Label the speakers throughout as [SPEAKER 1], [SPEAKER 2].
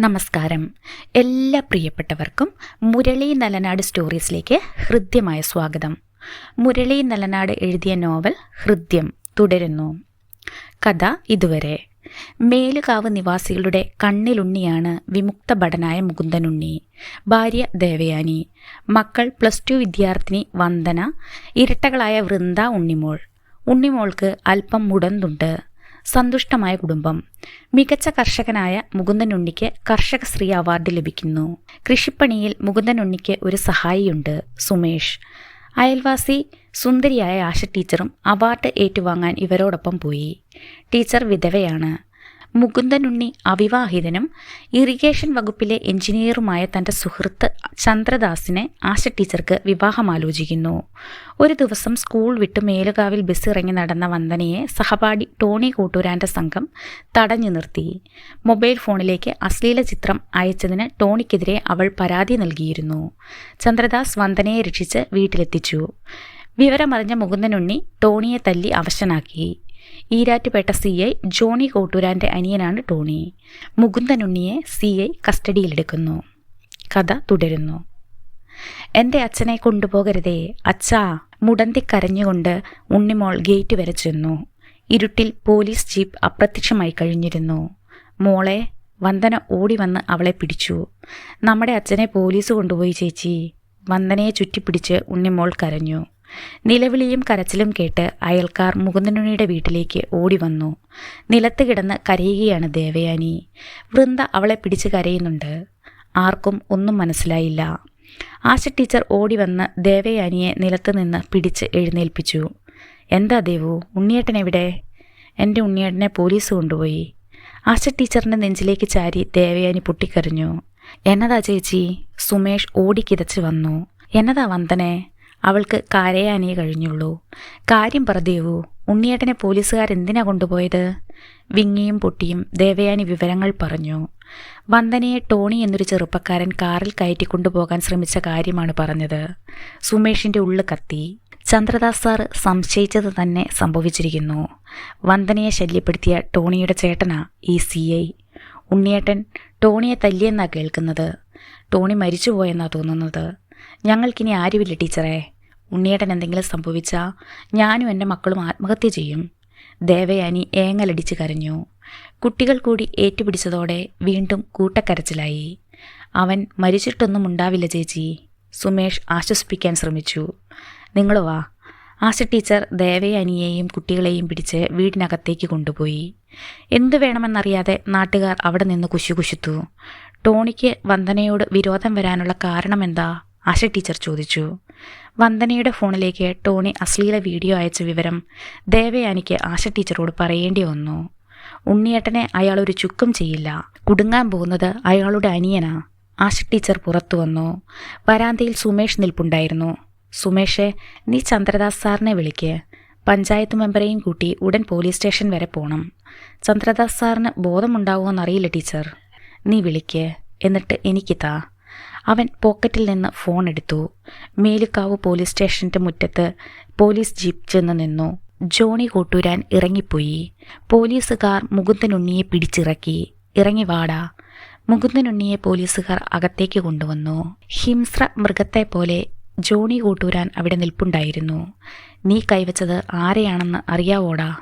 [SPEAKER 1] നമസ്കാരം. എല്ലാ പ്രിയപ്പെട്ടവർക്കും മുരളി നലനാട് സ്റ്റോറീസിലേക്ക് ഹൃദ്യമായ സ്വാഗതം. മുരളി നലനാട് എഴുതിയ നോവൽ ഹൃദ്യം തുടരുന്നു. കഥ ഇതുവരെ. മേലുകാവ് നിവാസികളുടെ കണ്ണിലുണ്ണിയാണ് വിമുക്ത ഭടനായ മുകുന്ദനുണ്ണി. ഭാര്യ ദേവയാനി. മക്കൾ പ്ലസ് ടു വിദ്യാർത്ഥിനി വന്ദന. ഇരട്ടകളായ വൃന്ദ ഉണ്ണിമോൾ. ഉണ്ണിമോൾക്ക് അല്പം മുടന്തുണ്ട്. സന്തുഷ്ടമായ കുടുംബം. മികച്ച കർഷകനായ മുകുന്ദനുണ്ണിക്ക് കർഷകശ്രീ അവാർഡ് ലഭിക്കുന്നു. കൃഷിപ്പണിയിൽ മുകുന്ദനുണ്ണിക്ക് ഒരു സഹായിയുണ്ട് സുമേഷ്. അയൽവാസി സുന്ദരിയായ ആശ ടീച്ചറും അവാർഡ് ഏറ്റുവാങ്ങാൻ ഇവരോടൊപ്പം പോയി. ടീച്ചർ വിധവയാണ്. മുകുന്ദനുണ്ണി അവിവാഹിതനും ഇറിഗേഷൻ വകുപ്പിലെ എഞ്ചിനീയറുമായ തന്റെ സുഹൃത്ത് ചന്ദ്രദാസിനെ ആശ ടീച്ചർക്ക് വിവാഹം ആലോചിക്കുന്നു ഒരു ദിവസം സ്കൂൾ വിട്ട് മേലുകാവിൽ ബസ് ഇറങ്ങി നടന്ന വന്ദനയെ സഹപാഠി ടോണി കൂട്ടൂരാന്റെ സംഘം തടഞ്ഞു നിർത്തി. മൊബൈൽ ഫോണിലേക്ക് അശ്ലീല ചിത്രം അയച്ചതിന് ടോണിക്കെതിരെ അവൾ പരാതി നൽകിയിരുന്നു. ചന്ദ്രദാസ് വന്ദനയെ രക്ഷിച്ച് വീട്ടിലെത്തിച്ചു. വിവരമറിഞ്ഞ മുകുന്ദനുണ്ണി ടോണിയെ തല്ലി അവശനാക്കി. ഈരാറ്റുപേട്ട സി ഐ ജോണി കോട്ടൂരാന്റെ അനിയനാണ് ടോണി. മുകുന്ദനുണ്ണിയെ സി ഐ കസ്റ്റഡിയിലെടുക്കുന്നു. കഥ തുടരുന്നു. എന്റെ അച്ഛനെ കൊണ്ടുപോകരുതേ അച്ഛാ മുടന്തി കരഞ്ഞുകൊണ്ട് ഉണ്ണിമോൾ ഗേറ്റ് വരെ ചെന്നു. ഇരുട്ടിൽ പോലീസ് ജീപ്പ് അപ്രത്യക്ഷമായി കഴിഞ്ഞിരുന്നു. മോളെ വന്ദന ഓടി വന്ന് അവളെ പിടിച്ചു. നമ്മുടെ അച്ഛനെ പോലീസ് കൊണ്ടുപോയി ചേച്ചി വന്ദനയെ ചുറ്റിപ്പിടിച്ച് ഉണ്ണിമോൾ കരഞ്ഞു. നിലവിളിയും കരച്ചിലും കേട്ട് അയൽക്കാർ മുകുന്ദനുണിയുടെ വീട്ടിലേക്ക് ഓടി വന്നു നിലത്ത് കിടന്ന് കരയുകയാണ് ദേവയാനി. വൃന്ദ അവളെ പിടിച്ച് കരയുന്നുണ്ട്. ആർക്കും ഒന്നും മനസ്സിലായില്ല. ആശ ടീച്ചർ ഓടി വന്ന് ദേവയാനിയെ നിലത്ത് നിന്ന് പിടിച്ച് എഴുന്നേൽപ്പിച്ചു. എന്താ ദേവു ഉണ്ണിയേട്ടൻ എവിടെ? എന്റെ ഉണ്ണിയേട്ടനെ പോലീസ് കൊണ്ടുപോയി. ആശ ടീച്ചറിന്റെ നെഞ്ചിലേക്ക് ചാരി ദേവയാനി പൊട്ടിക്കരഞ്ഞു. എന്നതാ ചേച്ചി? സുമേഷ് ഓടിക്കിതച്ച് വന്നു. എന്നതാ വന്ദനെ? അവൾക്ക് കരയാനേ കഴിഞ്ഞുള്ളൂ. കാര്യം പറദേവു ഉണ്ണിയേട്ടനെ പോലീസുകാർ എന്തിനാ കൊണ്ടുപോയത്? വിങ്ങിയും പൊട്ടിയും ദേവയാനി വിവരങ്ങൾ പറഞ്ഞു. വന്ദനയെ ടോണി എന്നൊരു ചെറുപ്പക്കാരൻ കാറിൽ കയറ്റി കൊണ്ടുപോകാൻ ശ്രമിച്ച കാര്യമാണ് പറഞ്ഞത്. സുമേഷിന്റെ ഉള്ളു കത്തി. ചന്ദ്രദാസ് സാർ സംശയിച്ചത് തന്നെ സംഭവിച്ചിരിക്കുന്നു. വന്ദനയെ ശല്യപ്പെടുത്തിയ ടോണിയുടെ ചേട്ടനാ ഈ സി ഐ. ഉണ്ണിയേട്ടൻ ടോണിയെ തല്ലിയെന്നാ കേൾക്കുന്നത്? ടോണി മരിച്ചുപോയെന്നാ തോന്നുന്നത്? ഞങ്ങൾക്കിനി ആരുമില്ല ടീച്ചറെ. ഉണ്ണിയേട്ടൻ എന്തെങ്കിലും സംഭവിച്ചാൽ ഞാനും എന്റെ മക്കളും ആത്മഹത്യ ചെയ്യും. ദേവയാനി ഏങ്ങലടിച്ച് കരഞ്ഞു. കുട്ടികൾ കൂടി ഏറ്റുപിടിച്ചതോടെ വീണ്ടും കൂട്ടക്കരച്ചിലായി. അവൻ മരിച്ചിട്ടൊന്നും ഉണ്ടാവില്ല ചേച്ചി. സുമേഷ് ആശ്വസിപ്പിക്കാൻ ശ്രമിച്ചു. നിങ്ങൾ വാ. ആശ ടീച്ചർ ദേവയാനിയെയും കുട്ടികളെയും പിടിച്ച് വീടിനകത്തേക്ക് കൊണ്ടുപോയി. എന്തു വേണമെന്നറിയാതെ നാട്ടുകാർ അവിടെ നിന്ന് കുശുകുശുത്തു ടോണിക്ക് വന്ദനയോട് വിരോധം വരാനുള്ള കാരണമെന്താ? ആശ ടീച്ചർ ചോദിച്ചു. വന്ദനയുടെ ഫോണിലേക്ക് ടോണി അശ്ലീല വീഡിയോ അയച്ച വിവരം ദേവയാനിക്ക് ആശ ടീച്ചറോട് പറയേണ്ടി വന്നു. ഉണ്ണിയേട്ടനെ അയാൾ ഒരു ചുക്കും ചെയ്യില്ല. കുടുങ്ങാൻ പോകുന്നത് അയാളുടെ അനിയനാ. ആശ ടീച്ചർ പുറത്തു വന്നു. വരാന്തയിൽ സുമേഷ് നിൽപ്പുണ്ടായിരുന്നു. സുമേഷെ നീ ചന്ദ്രദാസ് സാറിനെ വിളിക്ക്. പഞ്ചായത്ത് മെമ്പറേയും കൂട്ടി ഉടൻ പോലീസ് സ്റ്റേഷൻ വരെ പോകണം ചന്ദ്രദാസ് സാറിന് ബോധമുണ്ടാവുമോ എന്നറിയില്ല ടീച്ചർ. നീ വിളിക്ക്. എന്നിട്ട് എനിക്ക് താ അവൻ പോക്കറ്റിൽ നിന്ന് ഫോൺ എടുത്തു. മേലുക്കാവ് പോലീസ് സ്റ്റേഷന്റെ മുറ്റത്ത് പോലീസ് ജീപ്പ് ചെന്ന് നിന്നു. ജോണി കൂട്ടൂരാൻ ഇറങ്ങിപ്പോയി. പോലീസുകാർ മുകുന്ദനുണ്ണിയെ പിടിച്ചിറക്കി. ഇറങ്ങി വാടാ. മുകുന്ദനുണ്ണിയെ പോലീസുകാർ അകത്തേക്ക് കൊണ്ടുവന്നു. ഹിംസ്ര മൃഗത്തെ പോലെ ജോണി കൂട്ടൂരാൻ അവിടെ നിൽപ്പുണ്ടായിരുന്നു. നീ കൈവച്ചത് ആരെയാണെന്ന് അറിയാവോടാ?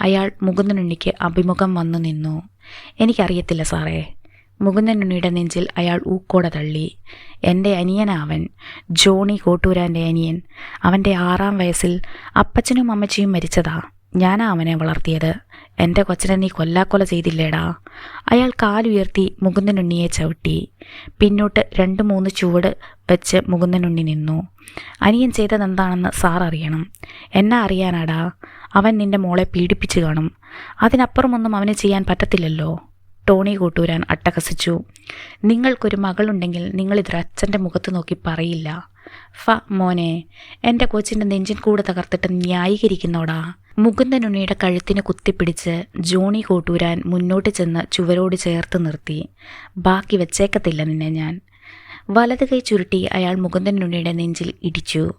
[SPEAKER 1] അയാൾ മുകുന്ദനുണ്ണിക്ക് അഭിമുഖം വന്നു നിന്നു. എനിക്കറിയത്തില്ല സാറേ. മുകുന്ദനുണ്ണിയുടെ നെഞ്ചിൽ അയാൾ ഊക്കോടെ തള്ളി. എന്റെ അനിയനാവൻ ജോണി കോട്ടൂരാന്റെ അനിയൻ. അവന്റെ ആറാം വയസ്സിൽ അപ്പച്ചനും അമ്മച്ചിയും മരിച്ചതാ. ഞാനാ അവനെ വളർത്തിയത്. എന്റെ കൊച്ചനെ നീ കൊല്ലാക്കൊല ചെയ്തില്ലേടാ. അയാൾ കാലുയർത്തി മുകുന്ദനുണ്ണിയെ ചവിട്ടി. പിന്നോട്ട് രണ്ട് മൂന്ന് ചുവട് വെച്ച് മുകുന്ദനുണ്ണി നിന്നു. അനിയൻ ചെയ്തതെന്താണെന്ന് സാർ അറിയണം. എന്നെ അറിയാനാടാ? അവൻ നിന്റെ മോളെ പീഡിപ്പിച്ചു കാണും. അതിനപ്പുറമൊന്നും അവന് ചെയ്യാൻ പറ്റത്തില്ലല്ലോ. ടോണി കൂട്ടൂരാൻ അട്ടഹസിച്ചു. നിങ്ങൾക്കൊരു മകളുണ്ടെങ്കിൽ നിങ്ങളിതൊരു അച്ഛന്റെ മുഖത്ത് നോക്കി പറയില്ല. ഫ മോനെ എന്റെ കൊച്ചിന്റെ നെഞ്ചിൻ കൂടെ തകർത്തിട്ട് ന്യായീകരിക്കുന്നോടാ. മുകുന്ദനുണ്ണിയുടെ കഴുത്തിന് കുത്തിപ്പിടിച്ച് ജോണി കൂട്ടൂരാൻ മുന്നോട്ട് ചെന്ന് ചുവരോട് ചേർത്ത് നിർത്തി. ബാക്കി വെച്ചേക്കത്തില്ല നിന്നെ ഞാൻ. വലത് കൈ ചുരുട്ടി അയാൾ മുകുന്ദൻ മുകുന്ദനുണ്ണിയുടെ നെഞ്ചിൽ ഇടിച്ചു.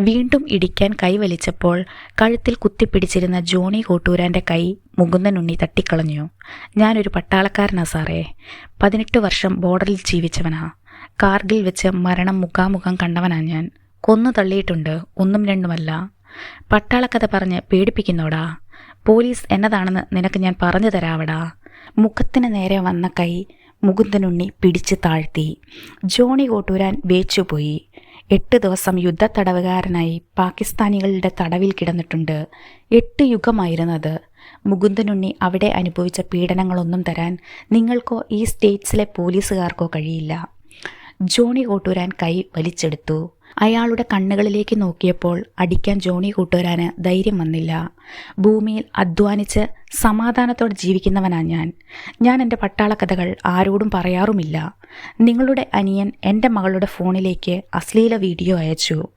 [SPEAKER 1] വീണ്ടും ഇടിക്കാൻ കൈ വലിച്ചപ്പോൾ കഴുത്തിൽ കുത്തിപ്പിടിച്ചിരുന്ന ജോണി കോട്ടൂരാന്റെ കൈ മുകുന്ദൻ ഉണ്ണി തട്ടിക്കളഞ്ഞു. ഞാനൊരു പട്ടാളക്കാരനാ സാറേ. പതിനെട്ട് വർഷം ബോർഡറിൽ ജീവിച്ചവനാ. കാർഗിൽ വെച്ച് മരണം മുഖാമുഖം കണ്ടവനാ ഞാൻ. കൊന്നു തള്ളിയിട്ടുണ്ട് ഒന്നും രണ്ടുമല്ല. പട്ടാളക്കഥ പറഞ്ഞ് പേടിപ്പിക്കുന്നോടാ. പോലീസ് എന്നതാണെന്ന് നിനക്ക് ഞാൻ പറഞ്ഞു തരാവടാ. മുഖത്തിന് നേരെ വന്ന കൈ മുകുന്ദനുണ്ണി പിടിച്ചു താഴ്ത്തി. ജോണി കോട്ടൂരാൻ വേച്ചുപോയി എട്ട് ദിവസം യുദ്ധ തടവുകാരനായി പാകിസ്ഥാനികളുടെ തടവിൽ കിടന്നിട്ടുണ്ട്. എട്ട് യുഗമായിരുന്നത്. മുകുന്ദനുണ്ണി അവിടെ അനുഭവിച്ച പീഡനങ്ങളൊന്നും തരാൻ നിങ്ങൾക്കോ ഈ സ്റ്റേറ്റ്സിലെ പോലീസുകാർക്കോ കഴിയില്ല. ജോണി കോട്ടൂരാൻ കൈ വലിച്ചെടുത്തു. അയാളുടെ കണ്ണുകളിലേക്ക് നോക്കിയപ്പോൾ അടിക്കാൻ ജോണി കൂട്ടുവരാന് ധൈര്യം വന്നില്ല. ഭൂമിയിൽ അധ്വാനിച്ച് സമാധാനത്തോടെ ജീവിക്കുന്നവനാണ് ഞാൻ. ഞാൻ എന്റെ പട്ടാള കഥകൾ ആരോടും പറയാറുമില്ല. നിങ്ങളുടെ അനിയൻ എന്റെ മകളുടെ ഫോണിലേക്ക് അശ്ലീല വീഡിയോ അയച്ചു.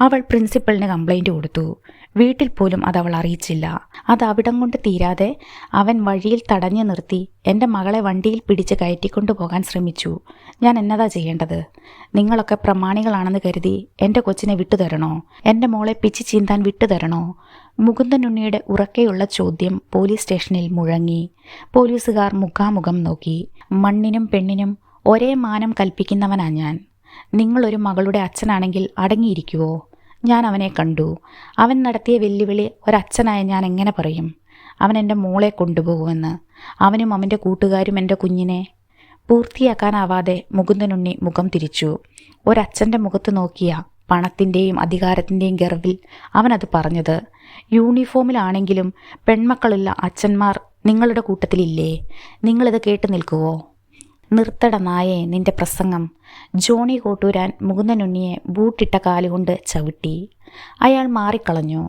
[SPEAKER 1] അവൾ പ്രിൻസിപ്പളിന് കംപ്ലൈന്റ് കൊടുത്തു. വീട്ടിൽ പോലും അത് അവൾ അറിയിച്ചില്ല. അത് അവിടം കൊണ്ട് തീരാതെ അവൻ വഴിയിൽ തടഞ്ഞു നിർത്തി എന്റെ മകളെ വണ്ടിയിൽ പിടിച്ച് കയറ്റിക്കൊണ്ടു പോകാൻ ശ്രമിച്ചു. ഞാൻ എന്നതാ ചെയ്യേണ്ടത്? നിങ്ങളൊക്കെ പ്രമാണികളാണെന്ന് കരുതി എന്റെ കൊച്ചിനെ വിട്ടുതരണോ? എന്റെ മോളെ പിച്ചി ചീന്താൻ വിട്ടുതരണോ? മുകുന്ദനുണ്ണിയുടെ ഉറക്കെയുള്ള ചോദ്യം പോലീസ് സ്റ്റേഷനിൽ മുഴങ്ങി. പോലീസുകാർ മുഖാമുഖം നോക്കി. മണ്ണിനും പെണ്ണിനും ഒരേ മാനം കൽപ്പിക്കുന്നവനാ ഞാൻ. നിങ്ങളൊരു മകളുടെ അച്ഛനാണെങ്കിൽ അടങ്ങിയിരിക്കുവോ? ഞാൻ അവനെ കണ്ടു. അവൻ നടത്തിയ വെല്ലുവിളി ഒരച്ഛനായ ഞാൻ എങ്ങനെ പറയും? അവൻ എന്റെ മോളെ കൊണ്ടുപോകുമെന്ന്. അവനും അവന്റെ കൂട്ടുകാരും എന്റെ കുഞ്ഞിനെ പൂർത്തിയാക്കാനാവാതെ മുകുന്ദനുണ്ണി മുഖം തിരിച്ചു. ഒരച്ഛന്റെ മുഖത്ത് നോക്കിയ പണത്തിന്റെയും അധികാരത്തിന്റെയും ഗർവിൽ അവനത് പറഞ്ഞത്. യൂണിഫോമിലാണെങ്കിലും പെൺമക്കളുള്ള അച്ഛന്മാർ നിങ്ങളുടെ കൂട്ടത്തിലില്ലേ? നിങ്ങളിത് കേട്ട് നിൽക്കുവോ? നിർത്തട നായേ നിന്റെ പ്രസംഗം. ജോണി കോട്ടൂരാൻ മുകുന്ദനുണ്ണിയെ ബൂട്ടിട്ട കാലുകൊണ്ട് ചവിട്ടി. അയാൾ മാറിക്കളഞ്ഞു.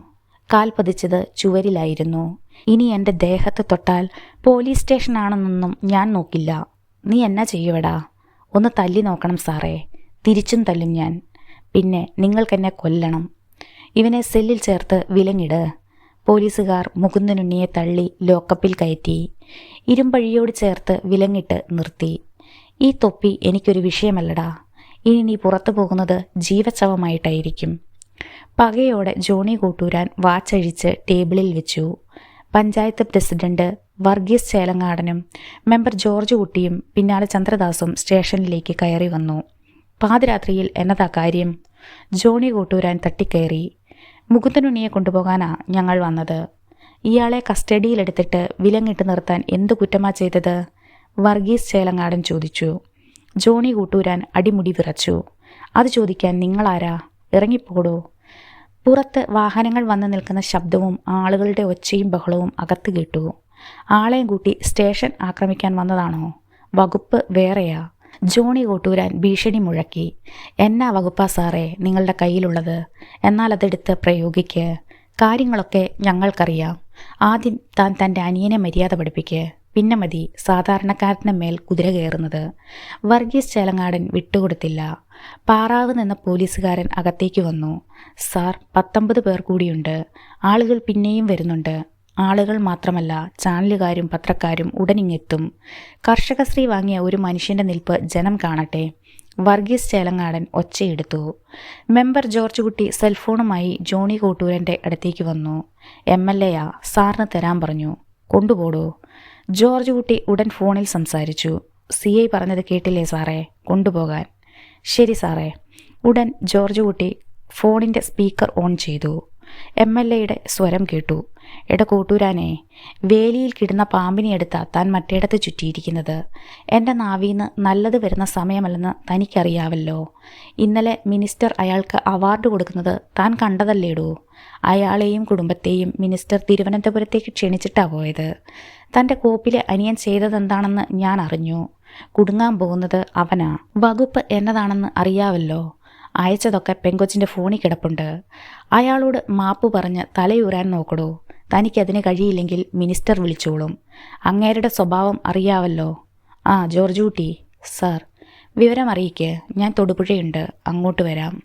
[SPEAKER 1] കാൽ പതിച്ചത് ചുവരിലായിരുന്നു. ഇനി എന്റെ ദേഹത്ത് തൊട്ടാൽ പോലീസ് സ്റ്റേഷനാണെന്നൊന്നും ഞാൻ നോക്കില്ല. നീ എന്നാ ചെയ്യുവടാ? ഒന്ന് തല്ലി നോക്കണം സാറേ. തിരിച്ചും തല്ലും ഞാൻ. പിന്നെ നിങ്ങൾക്കെന്നെ കൊല്ലണം. ഇവനെ സെല്ലിൽ ചേർത്ത് വിലങ്ങിട്. പോലീസുകാർ മുകുന്ദനുണ്ണിയെ തള്ളി ലോക്കപ്പിൽ കയറ്റി. ഇരുമ്പഴിയോട് ചേർത്ത് വിലങ്ങിട്ട് നിർത്തി. ഈ തൊപ്പി എനിക്കൊരു വിഷയമല്ലടാ. ഇനി നീ പുറത്തു പോകുന്നത് ജീവച്ചവമായിട്ടായിരിക്കും പകയോടെ ജോണി കൂട്ടൂരാൻ വാച്ചഴിച്ച് ടേബിളിൽ വെച്ചു. പഞ്ചായത്ത് പ്രസിഡന്റ് വർഗീസ് ചേലങ്ങാടനും മെമ്പർ ജോർജ് കുട്ടിയും പിന്നാലെ ചന്ദ്രദാസും സ്റ്റേഷനിലേക്ക് കയറി വന്നു. പാതിരാത്രിയിൽ എന്നതാ കാര്യം? ജോണി കൂട്ടൂരാൻ തട്ടിക്കയറി. മുകുന്ദനുണ്ണിയെ കൊണ്ടുപോകാനാ ഞങ്ങൾ വന്നത്. ഇയാളെ കസ്റ്റഡിയിലെടുത്തിട്ട് വിലങ്ങിട്ട് നിർത്താൻ എന്തു കുറ്റമാ ചെയ്തത്? വർഗീസ് ചേലങ്ങാടൻ ചോദിച്ചു. ജോണി കൂട്ടൂരാൻ അടിമുടി വിറച്ചു. അത് ചോദിക്കാൻ നിങ്ങളാരാ? ഇറങ്ങിപ്പോടോ? പുറത്ത് വാഹനങ്ങൾ വന്നു നിൽക്കുന്ന ശബ്ദവും ആളുകളുടെ ഒച്ചയും ബഹളവും അകത്ത് കേട്ടു. ആളെയും കൂട്ടി സ്റ്റേഷൻ ആക്രമിക്കാൻ വന്നതാണോ? വകുപ്പ് വേറെയാ. ജോണി കൂട്ടൂരാൻ ഭീഷണി മുഴക്കി. എന്നാ വകുപ്പാ സാറേ നിങ്ങളുടെ കയ്യിലുള്ളത്? എന്നാൽ അതെടുത്ത് പ്രയോഗിക്ക്. കാര്യങ്ങളൊക്കെ ഞങ്ങൾക്കറിയാം. ആദ്യം താൻ തന്റെ അനിയനെ മര്യാദ പഠിപ്പിക്ക്. പിന്നെ മതി സാധാരണക്കാരന് മേൽ കുതിര കയറുന്നത്. വർഗീസ് ചേലങ്ങാടൻ വിട്ടുകൊടുത്തില്ല. പാറാവ് നിന്ന പോലീസുകാരൻ അകത്തേക്ക് വന്നു. സാർ പത്തൊമ്പത് പേർ കൂടിയുണ്ട്. ആളുകൾ പിന്നെയും വരുന്നുണ്ട്. ആളുകൾ മാത്രമല്ല ചാനലുകാരും പത്രക്കാരും ഉടനിങ്ങെത്തും. കർഷകശ്രീ വാങ്ങിയ ഒരു മനുഷ്യന്റെ നിൽപ്പ് ജനം കാണട്ടെ. വർഗീസ് ചേലങ്ങാടൻ ഒച്ചയെടുത്തു. മെമ്പർ ജോർജ് കുട്ടി സെൽഫോണുമായി ജോണി കോട്ടൂരന്റെ അടുത്തേക്ക് വന്നു. എം. എൽ. എയാ സാറിന് തരാൻ പറഞ്ഞു. കൊണ്ടുപോടൂ. ജോർജ് കുട്ടി ഉടൻ ഫോണിൽ സംസാരിച്ചു. സി ഐ പറഞ്ഞത് കേട്ടില്ലേ സാറേ? കൊണ്ടുപോകാൻ. ശരി സാറേ. ഉടൻ ജോർജ് കുട്ടി ഫോണിന്റെ സ്പീക്കർ ഓൺ ചെയ്തു. എം എൽ എയുടെ സ്വരം കേട്ടു. എട കൂട്ടൂരാനെ വേലിയിൽ കിടന്ന പാമ്പിനെ എടുത്താ താൻ മറ്റേടത്ത് ചുറ്റിയിരിക്കുന്നത്. എന്റെ നാവിന്ന് നല്ലത് വരുന്ന സമയമല്ലെന്ന് തനിക്കറിയാവല്ലോ. ഇന്നലെ മിനിസ്റ്റർ അയാൾക്ക് അവാർഡ് കൊടുക്കുന്നത് താൻ കണ്ടതല്ലേടൂ? അയാളെയും കുടുംബത്തെയും മിനിസ്റ്റർ തിരുവനന്തപുരത്തേക്ക് ക്ഷണിച്ചിട്ടാ പോയത്. തന്റെ കോപ്പിലെ അനിയൻ ചെയ്തതെന്താണെന്ന് ഞാൻ അറിഞ്ഞു. കുടുങ്ങാൻ പോകുന്നത് അവനാ. വകുപ്പ് എന്നതാണെന്ന് അറിയാവല്ലോ. അയച്ചതൊക്കെ പെങ്കൊച്ചിന്റെ ഫോണിൽ കിടപ്പുണ്ട്. അയാളോട് മാപ്പ് പറഞ്ഞ് തലയൂരാൻ നോക്കടോ. തനിക്കതിന് കഴിയില്ലെങ്കിൽ മിനിസ്റ്റർ വിളിച്ചോളും. അങ്ങേരുടെ സ്വഭാവം അറിയാവല്ലോ. ആ ജോർജ് കുട്ടി. സാർ വിവരം അറിയിക്ക്. ഞാൻ തൊടുപുഴയുണ്ട്. അങ്ങോട്ട് വരാം.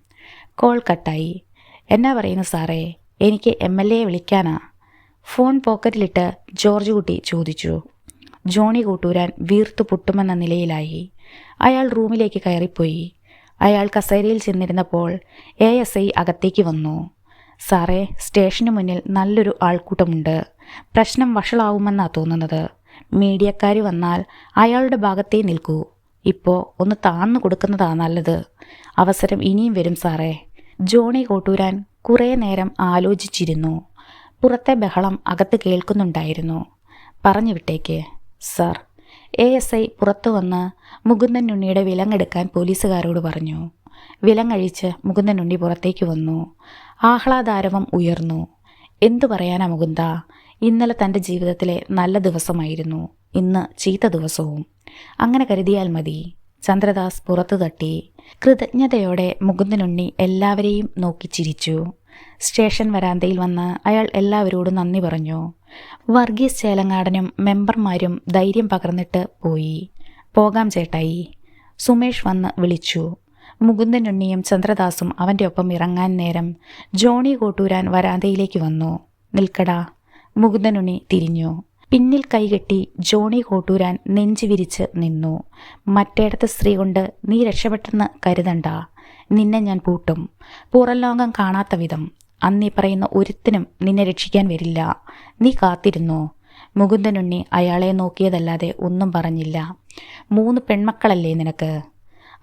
[SPEAKER 1] കോൾ കട്ടായി. എന്നാ പറയുന്നു സാറേ? എനിക്ക് എം എൽ എയെ വിളിക്കാനാ. ഫോൺ പോക്കറ്റിലിട്ട് ജോർജ് കുട്ടി ചോദിച്ചു ജോണി കൂട്ടൂരാൻ വീർത്തു പൊട്ടുമെന്ന നിലയിലായി. അയാൾ റൂമിലേക്ക് കയറിപ്പോയി. അയാൾ കസേരയിൽ ചെന്നിരുന്നപ്പോൾ എ എസ് ഐ അകത്തേക്ക് വന്നു. സാറേ സ്റ്റേഷന് മുന്നിൽ നല്ലൊരു ആൾക്കൂട്ടമുണ്ട്. പ്രശ്നം വഷളാവുമെന്നാണ് തോന്നുന്നത്. മീഡിയക്കാർ വന്നാൽ അയാളുടെ ഭാഗത്തേ നിൽക്കൂ. ഇപ്പോൾ ഒന്ന് താന്നു കൊടുക്കുന്നതാ നല്ലത്. അവസരം ഇനിയും വരും സാറേ. ജോണി കോട്ടൂരാൻ കുറേ നേരം ആലോചിച്ചിരുന്നു. പുറത്തെ ബഹളം അകത്ത് കേൾക്കുന്നുണ്ടായിരുന്നു. പറഞ്ഞു വിട്ടേക്ക് സർ എ എസ് ഐ പുറത്തു വന്ന് മുകുന്ദൻ ഉണ്ണിയുടെ വിലങ്ങെടുക്കാൻ പോലീസുകാരോട് പറഞ്ഞു. വിലങ്ങഴിച്ച് മുകുന്ദൻ ഉണ്ണി പുറത്തേക്ക് വന്നു. ആഹ്ലാദാരവം ഉയർന്നു. എന്തു പറയാനാ മുകുന്ദ? ഇന്നലെ തന്റെ ജീവിതത്തിലെ നല്ല ദിവസമായിരുന്നു. ഇന്ന് ചീത്ത ദിവസവും. അങ്ങനെ കരുതിയാൽ മതി. ചന്ദ്രദാസ് പുറത്തു തട്ടി. കൃതജ്ഞതയോടെ മുകുന്ദനുണ്ണി എല്ലാവരെയും നോക്കി ചിരിച്ചു. സ്റ്റേഷൻ വരാന്തയിൽ വന്ന് അയാൾ എല്ലാവരോടും നന്ദി പറഞ്ഞു. വർഗീസ് ചേലങ്ങാടനും മെമ്പർമാരും ധൈര്യം പകർന്നിട്ട് പോയി. പോകാം ചേട്ടായി. സുമേഷ് വന്ന് വിളിച്ചു. മുകുന്ദനുണ്ണിയും ചന്ദ്രദാസും അവന്റെ ഒപ്പം ഇറങ്ങാൻ നേരം ജോണി കോട്ടൂരാൻ വരാന്തയിലേക്ക് വന്നു. നിൽക്കടാ. മുകുന്ദനുണ്ണി തിരിഞ്ഞു. പിന്നിൽ കൈകെട്ടി ജോണി കോട്ടൂരാൻ നെഞ്ചു വിരിച്ച് നിന്നു. മറ്റേടത്തെ സ്ത്രീ കൊണ്ട് നീ രക്ഷപ്പെട്ടെന്ന് കരുതണ്ട. നിന്നെ ഞാൻ പൂട്ടും. പുറംലോകം കാണാത്ത വിധം. അന്നീ പറയുന്ന ഒരുത്തിനും നിന്നെ രക്ഷിക്കാൻ വരില്ല. നീ കാത്തിരുന്നു? മുകുന്ദനുണ്ണി അയാളെ നോക്കിയതല്ലാതെ ഒന്നും പറഞ്ഞില്ല. മൂന്ന് പെൺമക്കളല്ലേ നിനക്ക്?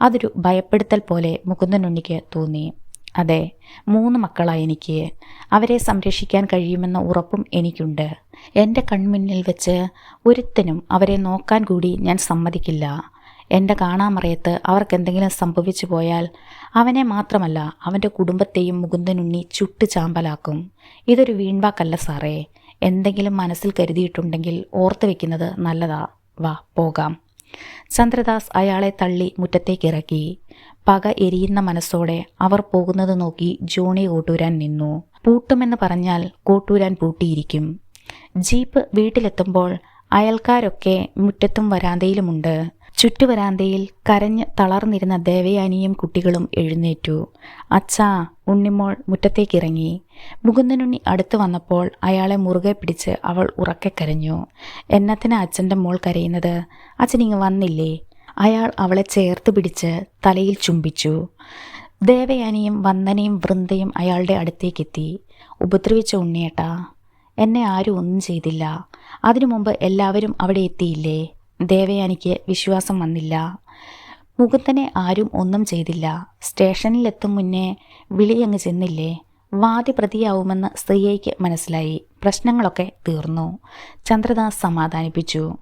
[SPEAKER 1] അതൊരു ഭയപ്പെടുത്തൽ പോലെ മുകുന്ദനുണ്ണിക്ക് തോന്നി. അതെ മൂന്ന് മക്കളായി എനിക്ക്. അവരെ സംരക്ഷിക്കാൻ കഴിയുമെന്ന ഉറപ്പും എനിക്കുണ്ട്. എന്റെ കൺമുന്നിൽ വെച്ച് ഒരുത്തനും അവരെ നോക്കാൻ കൂടി ഞാൻ സമ്മതിക്കില്ല. എന്റെ കാണാമറയത്ത് അവർക്ക് എന്തെങ്കിലും സംഭവിച്ചു പോയാൽ അവനെ മാത്രമല്ല അവന്റെ കുടുംബത്തെയും മുകുന്ദനുണ്ണി ചുട്ട് ചാമ്പലാക്കും. ഇതൊരു വീൺവാക്കല്ല സാറേ. എന്തെങ്കിലും മനസ്സിൽ കരുതിയിട്ടുണ്ടെങ്കിൽ ഓർത്തു വെക്കുന്നത് നല്ലതാ. വാ പോകാം. ചന്ദ്രദാസ് അയാളെ തള്ളി മുറ്റത്തേക്കിറക്കി പക എരിയുന്ന മനസ്സോടെ അവർ പോകുന്നത് നോക്കി ജോണി കോട്ടൂരാൻ നിന്നു. പൂട്ടുമെന്ന് പറഞ്ഞാൽ കോട്ടൂരാൻ പൂട്ടിയിരിക്കും. ജീപ്പ് വീട്ടിലെത്തുമ്പോൾ അയൽക്കാരൊക്കെ മുറ്റത്തും വരാന്തയിലുമുണ്ട്. ചുറ്റുവരാന്തയിൽ കരഞ്ഞ് തളർന്നിരുന്ന ദേവയാനിയും കുട്ടികളും എഴുന്നേറ്റു. അച്ഛാ ഉണ്ണിമോൾ മുറ്റത്തേക്കിറങ്ങി. മുകുന്ദനുണ്ണി അടുത്തു വന്നപ്പോൾ അയാളെ മുറുകെ പിടിച്ച് അവൾ ഉറക്കെ കരഞ്ഞു. എന്നത്തിന് അച്ഛന്റെ മോൾ കരയുന്നത്? അച്ഛനിങ്ങ് വന്നില്ലേ അയാൾ അവളെ ചേർത്ത് പിടിച്ച് തലയിൽ ചുംബിച്ചു. ദേവയാനിയും വന്ദനയും വൃന്ദയും അയാളുടെ അടുത്തേക്കെത്തി. ഉപദ്രവിച്ച ഉണ്ണിയേട്ടാ എന്നെ ആരും ഒന്നും ചെയ്തില്ല. അതിനു മുമ്പ് എല്ലാവരും അവിടെ എത്തിയില്ലേ? ദേവയാനിക്ക് വിശ്വാസം വന്നില്ല. മുകുന്ദനെ ആരും ഒന്നും ചെയ്തില്ല. സ്റ്റേഷനിലെത്തും മുന്നേ വിളിയങ്ങ് ചെന്നില്ലേ? വാദി പ്രതിയാവുമെന്ന് സ്ത്രീയയ്ക്ക് മനസ്സിലായി. പ്രശ്നങ്ങളൊക്കെ തീർന്നു. ചന്ദ്രദാസ് സമാധാനിപ്പിച്ചു.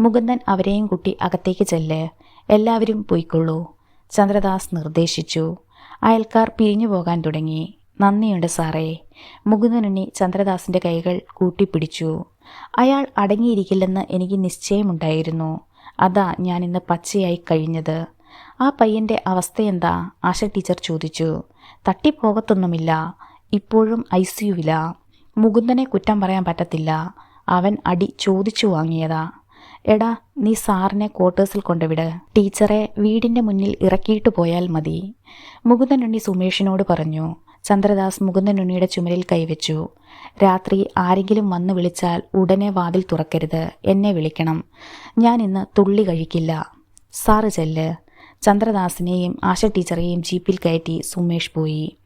[SPEAKER 1] മുകുന്ദൻ അവരെയും കുട്ടി അകത്തേക്ക് ചെല്ല്. എല്ലാവരും പോയിക്കൊള്ളൂ. ചന്ദ്രദാസ് നിർദ്ദേശിച്ചു. അയൽക്കാർ പിരിഞ്ഞു പോകാൻ തുടങ്ങി. നന്ദിയുണ്ട് സാറേ. മുകുന്ദനുണ്ണി ചന്ദ്രദാസിന്റെ കൈകൾ കൂട്ടിപ്പിടിച്ചു. അയാൾ അടങ്ങിയിരിക്കില്ലെന്ന് എനിക്ക് നിശ്ചയമുണ്ടായിരുന്നു. അതാ ഞാൻ ഇന്ന് പച്ചയായി കഴിഞ്ഞത്. ആ പയ്യന്റെ അവസ്ഥയെന്താ? ആശ ടീച്ചർ ചോദിച്ചു. തട്ടിപ്പോകത്തൊന്നുമില്ല. ഇപ്പോഴും ഐ സിയുവില മുകുന്ദനെ കുറ്റം പറയാൻ പറ്റത്തില്ല. അവൻ അടി ചോദിച്ചു വാങ്ങിയതാ. എടാ നീ സാറിനെ ക്വാർട്ടേഴ്സിൽ കൊണ്ടുവിട്. ടീച്ചറെ വീടിന്റെ മുന്നിൽ ഇറക്കിയിട്ട് പോയാൽ മതി. മുകുന്ദനുണ്ണി സുമേഷിനോട് പറഞ്ഞു. ചന്ദ്രദാസ് മുകുന്ദനുണ്ണിയുടെ ചുമലിൽ കൈവച്ചു. രാത്രി ആരെങ്കിലും വന്ന് വിളിച്ചാൽ ഉടനെ വാതിൽ തുറക്കരുത്. എന്നെ വിളിക്കണം. ഞാൻ ഇന്ന് തുള്ളി കഴിക്കില്ല. സാറ് ചെല്ല്. ചന്ദ്രദാസിനെയും ആശ ടീച്ചറെയും ജീപ്പിൽ കയറ്റി സുമേഷ് പോയി.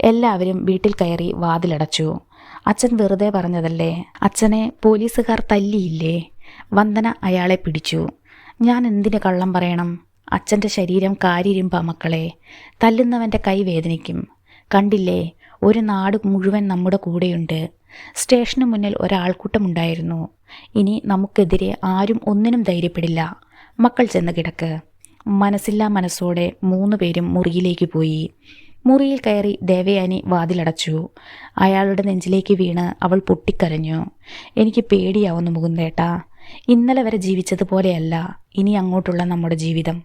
[SPEAKER 1] എല്ലാവരും വീട്ടിൽ കയറി വാതിലടച്ചു. അച്ഛൻ വെറുതെ പറഞ്ഞതല്ലേ? അച്ഛനെ പോലീസുകാർ തല്ലിയില്ലേ? വന്ദന അയാളെ പിടിച്ചു. ഞാൻ എന്തിന് കള്ളം പറയണം? അച്ഛന്റെ ശരീരം കാരിരുമ്പ മക്കളെ. തല്ലുന്നവന്റെ കൈ വേദനിക്കും. കണ്ടില്ലേ ഒരു നാട് മുഴുവൻ നമ്മുടെ കൂടെയുണ്ട്. സ്റ്റേഷന് മുന്നിൽ ഒരാൾക്കൂട്ടമുണ്ടായിരുന്നു. ഇനി നമുക്കെതിരെ ആരും ഒന്നിനും ധൈര്യപ്പെടില്ല. മക്കൾ ചെന്ന് കിടക്ക്. മനസ്സില്ലാ മനസ്സോടെ മൂന്ന് പേരും മുറിയിലേക്ക് പോയി. മുറിയിൽ കയറി ദേവയാനി വാതിലടച്ചു. അയാളുടെ നെഞ്ചിലേക്ക് വീണ് അവൾ പൊട്ടിക്കരഞ്ഞു. എനിക്ക് പേടിയാവുന്നു മുകുന്ദേട്ടാ. ഇന്നലെ വരെ ജീവിച്ചതുപോലെയല്ല. ഇനി അങ്ങോട്ടുള്ള നമ്മുടെ ജീവിതം.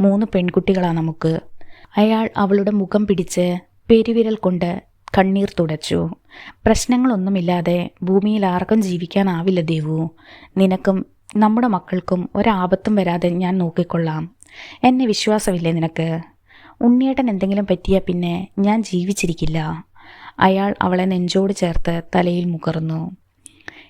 [SPEAKER 1] മൂന്ന് പെൺകുട്ടികളാണ് നമുക്ക്. അയാൾ അവളുടെ മുഖം പിടിച്ച് പെരുവിരൽ കൊണ്ട് കണ്ണീർ തുടച്ചു. പ്രശ്നങ്ങളൊന്നുമില്ലാതെ ഭൂമിയിൽ ആർക്കും ജീവിക്കാനാവില്ല ദേവു. നിനക്കും നമ്മുടെ മക്കൾക്കും ഒരാപത്തും വരാതെ ഞാൻ നോക്കിക്കൊള്ളാം. എന്നെ വിശ്വാസമില്ലേ നിനക്ക്? ഉണ്ണിയേട്ടൻ എന്തെങ്കിലും പറ്റിയാൽ പിന്നെ ഞാൻ ജീവിച്ചിരിക്കില്ല. അയാൾ അവളെ നെഞ്ചോട് ചേർത്ത് തലയിൽ മുകർന്നു.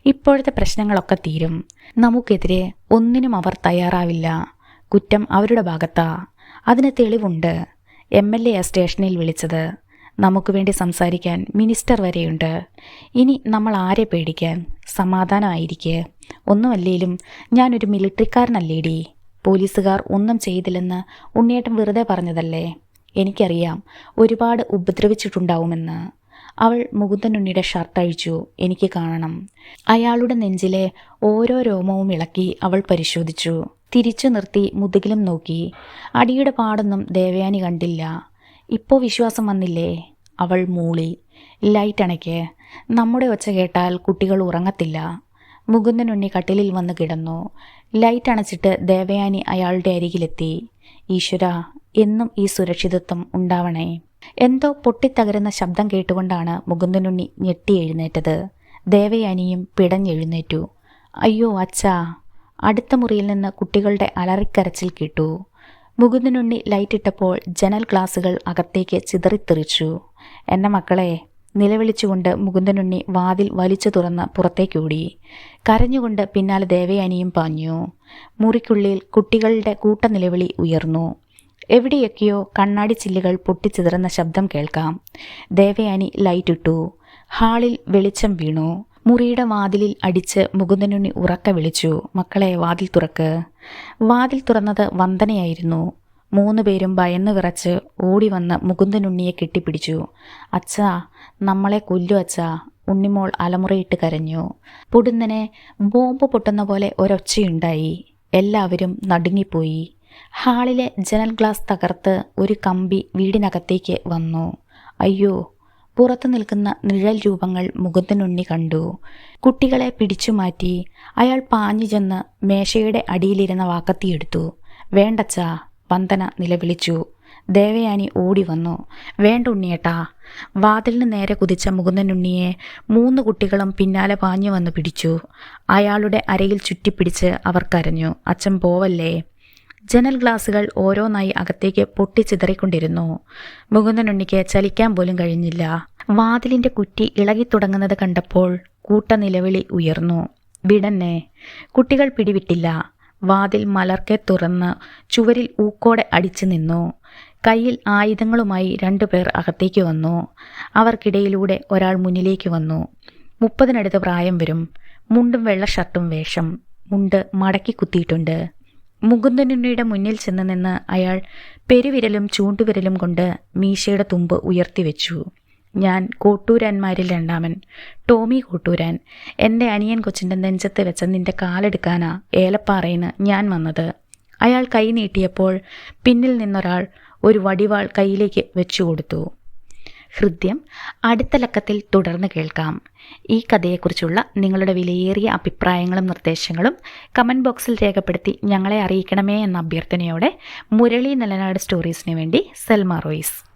[SPEAKER 1] ഇപ്പോഴത്തെ പ്രശ്നങ്ങളൊക്കെ തീരും. നമുക്കെതിരെ ഒന്നിനും അവർ തയ്യാറാവില്ല. കുറ്റം അവരുടെ ഭാഗത്താ. അതിന് തെളിവുണ്ട്. എം എൽ എ സ്റ്റേഷനിൽ വിളിച്ചത്. നമുക്ക് വേണ്ടി സംസാരിക്കാൻ മിനിസ്റ്റർ വരെയുണ്ട്. ഇനി നമ്മൾ ആരെ പേടിക്കാൻ? സമാധാനമായിരിക്കെ. ഒന്നുമല്ലേലും ഞാനൊരു മിലിറ്ററിക്കാരനല്ലേടി പോലീസുകാർ ഒന്നും ചെയ്തില്ലെന്ന് ഉണ്ണിയേട്ടൻ വെറുതെ പറഞ്ഞതല്ലേ? എനിക്കറിയാം ഒരുപാട് ഉപദ്രവിച്ചിട്ടുണ്ടാവുമെന്ന്. അവൾ മുകുന്ദനുണ്ണിയുടെ ഷർട്ട് അഴിച്ചു. എനിക്ക് കാണണം. അയാളുടെ നെഞ്ചിലെ ഓരോ രോമവും ഇളക്കി അവൾ പരിശോധിച്ചു. തിരിച്ചു നിർത്തി മുതുകിലും നോക്കി. അടിയുടെ പാടൊന്നും ദേവയാനി കണ്ടില്ല. ഇപ്പോൾ വിശ്വാസം വന്നില്ലേ? അവൾ മൂളി. ലൈറ്റ് അണയ്ക്ക് നമ്മുടെ ഒച്ച കേട്ടാൽ കുട്ടികൾ ഉറങ്ങത്തില്ല. മുകുന്ദനുണ്ണി കട്ടിലിൽ വന്ന് കിടന്നു. ലൈറ്റ് അണച്ചിട്ട് ദേവയാനി അയാളുടെ അരികിലെത്തി. ഈശ്വര എന്നും ഈ സുരക്ഷിതത്വം ഉണ്ടാവണേ. എന്തോ പൊട്ടിത്തകരുന്ന ശബ്ദം കേട്ടുകൊണ്ടാണ് മുകുന്ദനുണ്ണി ഞെട്ടി എഴുന്നേറ്റത്. ദേവയാനിയും പിടഞ്ഞെഴുന്നേറ്റു. അയ്യോ അച്ഛാ. അടുത്ത മുറിയിൽ നിന്ന് കുട്ടികളുടെ അലറിക്കരച്ചിൽ കേട്ടു. മുകുന്ദനുണ്ണി ലൈറ്റിട്ടപ്പോൾ ജനൽ ഗ്ലാസുകൾ അകത്തേക്ക് ചിതറിത്തെറിച്ചു. എന്നെ മക്കളെ നിലവിളിച്ചുകൊണ്ട് മുകുന്ദനുണ്ണി വാതിൽ വലിച്ചു തുറന്ന് പുറത്തേക്കോടി. കരഞ്ഞുകൊണ്ട് പിന്നാലെ ദേവയാനിയും പാഞ്ഞു. മുറിക്കുള്ളിൽ കുട്ടികളുടെ കൂട്ട നിലവിളി ഉയർന്നു. എവിടെയൊക്കെയോ കണ്ണാടി ചില്ലുകൾ പൊട്ടിച്ചിതറുന്ന ശബ്ദം കേൾക്കാം. ദേവയാനി ലൈറ്റിട്ടു ഹാളിൽ വെളിച്ചം വീണു. മുറിയുടെ വാതിലിൽ അടിച്ച് മുകുന്ദനുണ്ണി ഉറക്ക വിളിച്ചു മക്കളെ വാതിൽ തുറക്ക്. വാതിൽ തുറന്നത് വന്ദനയായിരുന്നു. മൂന്ന് പേരും ഭയന്ന് വിറച്ച് ഓടി വന്ന് മുകുന്ദനുണ്ണിയെ കെട്ടിപ്പിടിച്ചു. അച്ഛാ നമ്മളെ കൊല്ലു അച്ഛാ ഉണ്ണിമോൾ അലമുറയിട്ട് കരഞ്ഞു. പൊടുന്നനെ ബോംബ് പൊട്ടുന്ന പോലെ ഒരൊച്ചയുണ്ടായി. എല്ലാവരും നടുങ്ങിപ്പോയി. ഹാളിലെ ജനൽ ഗ്ലാസ് തകർത്ത് ഒരു കമ്പി വീടിനകത്തേക്ക് വന്നു. അയ്യോ പുറത്തു നിൽക്കുന്ന നിഴൽ രൂപങ്ങൾ മുകുന്ദനുണ്ണി കണ്ടു. കുട്ടികളെ പിടിച്ചുമാറ്റി അയാൾ പാഞ്ഞു ചെന്ന് മേശയുടെ അടിയിലിരുന്ന വാക്കത്തിയെടുത്തു വേണ്ടച്ച വന്ദന നിലവിളിച്ചു. ദേവയാനി ഓടി വന്നു. വേണ്ട ഉണ്ണിയേട്ടാ. വാതിലിന് നേരെ കുതിച്ച മുകുന്ദനുണ്ണിയെ മൂന്ന് കുട്ടികളും പിന്നാലെ പാഞ്ഞു വന്ന് പിടിച്ചു. അയാളുടെ അരയിൽ ചുറ്റിപ്പിടിച്ച് അവർ കരഞ്ഞു. അച്ഛൻ പോവല്ലേ? ജനൽ ഗ്ലാസുകൾ ഓരോന്നായി അകത്തേക്ക് പൊട്ടിച്ചിതറിക്കൊണ്ടിരുന്നു. മുകുന്ദനുണ്ണിക്ക് ചലിക്കാൻ പോലും കഴിഞ്ഞില്ല. വാതിലിന്റെ കുറ്റി ഇളകിത്തുടങ്ങുന്നത് കണ്ടപ്പോൾ കൂട്ട നിലവിളി ഉയർന്നു. വിടന്നെ. കുട്ടികൾ പിടിവിട്ടില്ല. വാതിൽ മലർക്കെ തുറന്ന് ചുവരിൽ ഊക്കോടെ അടിച്ചു നിന്നു. കയ്യിൽ ആയുധങ്ങളുമായി രണ്ടുപേർ അകത്തേക്ക് വന്നു. അവർക്കിടയിലൂടെ ഒരാൾ മുന്നിലേക്ക് വന്നു. മുപ്പതിനടുത്ത് പ്രായം വരും. മുണ്ടും വെള്ള ഷർട്ടും വേഷം. മുണ്ട് മടക്കി കുത്തിയിട്ടുണ്ട്. മുകുന്ദനുണ്ണിയുടെ മുന്നിൽ ചെന്ന് നിന്ന് അയാൾ പെരുവിരലും ചൂണ്ടുവിരലും കൊണ്ട് മീശയുടെ തുമ്പ് ഉയർത്തിവെച്ചു. ഞാൻ കോട്ടൂരാന്മാരിൽ രണ്ടാമൻ ടോമി കോട്ടൂരാൻ. എന്റെ അനിയൻ കൊച്ചിന്റെ നെഞ്ചത്ത് വെച്ച നിന്റെ കാലെടുക്കാനാ ഏലപ്പാറയിന്ന് ഞാൻ വന്നത്. അയാൾ കൈ നീട്ടിയപ്പോൾ പിന്നിൽ നിന്നൊരാൾ ഒരു വടിവാൾ കയ്യിലേക്ക് വെച്ചു കൊടുത്തു ഹൃദ്യം അടുത്ത ലക്കത്തിൽ തുടർന്ന് കേൾക്കാം. ഈ കഥയെക്കുറിച്ചുള്ള നിങ്ങളുടെ വിലയേറിയ അഭിപ്രായങ്ങളും നിർദ്ദേശങ്ങളും കമന്റ് ബോക്സിൽ രേഖപ്പെടുത്തി ഞങ്ങളെ അറിയിക്കണമേ എന്ന അഭ്യർത്ഥനയോടെ മുരളി നിലനാട് സ്റ്റോറീസിന് വേണ്ടി സെൽമ റോയ്സ്.